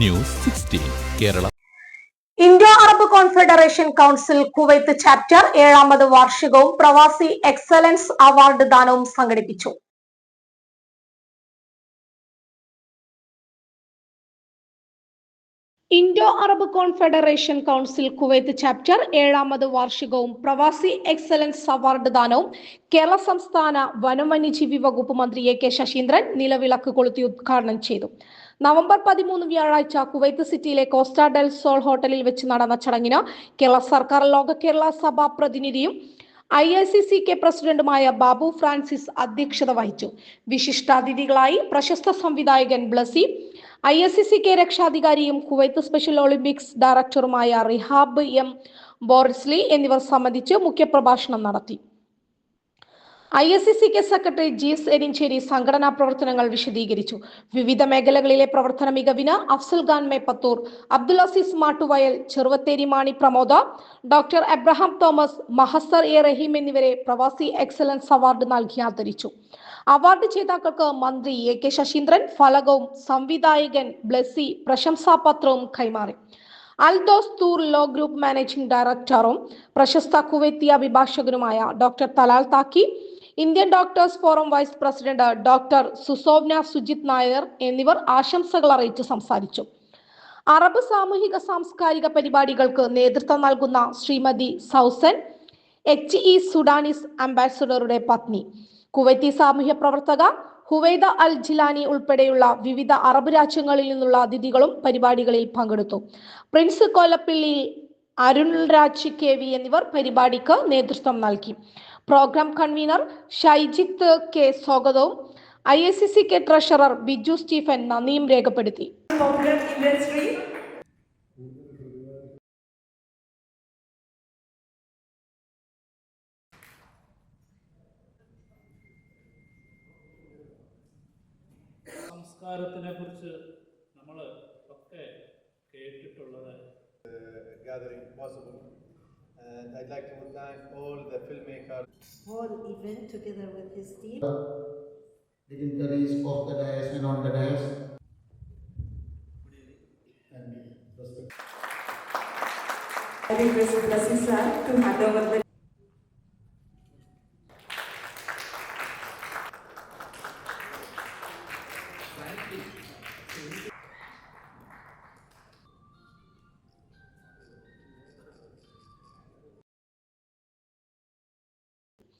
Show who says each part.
Speaker 1: News Kerala.
Speaker 2: India Arab confederation council Kuwait chapter ഏഴാമത് വാർഷികവും പ്രവാസി എക്സലൻസ് അവാർഡ് ദാനവും സംഘടിപ്പിച്ചു. Indo Arab confederation council Kuwait chapter ഏഴാമത് വാർഷികവും പ്രവാസി എക്സലൻസ് അവാർഡ് ദാനവും കേരള സംസ്ഥാന വനം വന്യജീവി വകുപ്പ് മന്ത്രി എ കെ ശശീന്ദ്രൻ നിലവിളക്ക് കൊളുത്തി ഉദ്ഘാടനം ചെയ്തു. നവംബർ പതിമൂന്ന് വ്യാഴാഴ്ച കുവൈത്ത് സിറ്റിയിലെ കോസ്റ്റാ ഡെൽ സോൾ ഹോട്ടലിൽ വെച്ച് നടന്ന ചടങ്ങിന് കേരള സർക്കാർ ലോക Kerala Sabha പ്രതിനിധിയും I I C C K പ്രസിഡന്റുമായ ബാബു ഫ്രാൻസിസ് അധ്യക്ഷത വഹിച്ചു. വിശിഷ്ടാതിഥികളായി പ്രശസ്ത സംവിധായകൻ Blessy I S C K രക്ഷാധികാരിയും Kuwait special Olympics ഡയറക്ടറുമായ റിഹാബ് എം ബോറിസ്ലി എന്നിവർ സംബന്ധിച്ച് മുഖ്യപ്രഭാഷണം നടത്തി I S C K secretary G S Erinjeri സംഘടനാ പ്രവർത്തനങ്ങൾ വിശദീകരിച്ചു. വിവിധ മേഖലകളിലെ പ്രവർത്തന മികവിന് അഫ്സൽ ഖാൻ മേപ്പത്തൂർ അബ്ദുൽ അസീസ് മാട്ടുവയൽ ചെറുവത്തേരി മാണി പ്രമോദ ഡോക്ടർ എബ്രഹാം തോമസ് മഹസർ എ റഹീം എന്നിവരെ പ്രവാസി എക്സലൻസ് അവാർഡ് നൽകി ആദരിച്ചു. അവാർഡ് ജേതാക്കൾക്ക് മന്ത്രി എ കെ ശശീന്ദ്രൻ ഫലകവും സംവിധായകൻ ബ്ലെസ്സി പ്രശംസാപത്രവും കൈമാറി. അൽദോസ് തൂർ ലോ ഗ്രൂപ്പ് മാനേജിംഗ് ഡയറക്ടറും പ്രശസ്ത Kuwaiti അഭിഭാഷകനുമായ doctor Talal Taki Indian doctors forum vice president doctor Susovna Sujith Nair എന്നിവർ ആശംസകൾ അറിയിച്ച് സംസാരിച്ചു. അറബ് സാമൂഹിക സാംസ്കാരിക പരിപാടികൾക്ക് നേതൃത്വം നൽകുന്ന Shrimati Sausan H E Sudanese അംബാസിഡറുടെ പത്നി കുവൈത്തി സാമൂഹ്യ പ്രവർത്തക ഹുവൈദ അൽ ജിലാനി ഉൾപ്പെടെയുള്ള വിവിധ അറബ് രാജ്യങ്ങളിൽ നിന്നുള്ള അതിഥികളും പരിപാടികളിൽ പങ്കെടുത്തു. പ്രിൻസ് കൊല്ലപ്പിള്ളി അരുൺ രാജ് കെ വി എന്നിവർ പരിപാടിക്ക് നേതൃത്വം നൽകി. പ്രോഗ്രാം കൺവീനർ ഷൈജിത്ത് കെ സ്വാഗതവും I S C C K treasurer Biju Stephen നന്ദിയും രേഖപ്പെടുത്തി
Speaker 3: സംസ്കാരത്തിനെ കുറിച്ച് നമ്മൾ ഒക്കെ കേട്ടിട്ടുള്ളത്
Speaker 4: gathering possible. I'd like to thank all the filmmakers.
Speaker 5: Whole event together with his team.
Speaker 6: The dignitaries of the dais and on the dais. And respect.
Speaker 5: I request Blessy sir to hand over the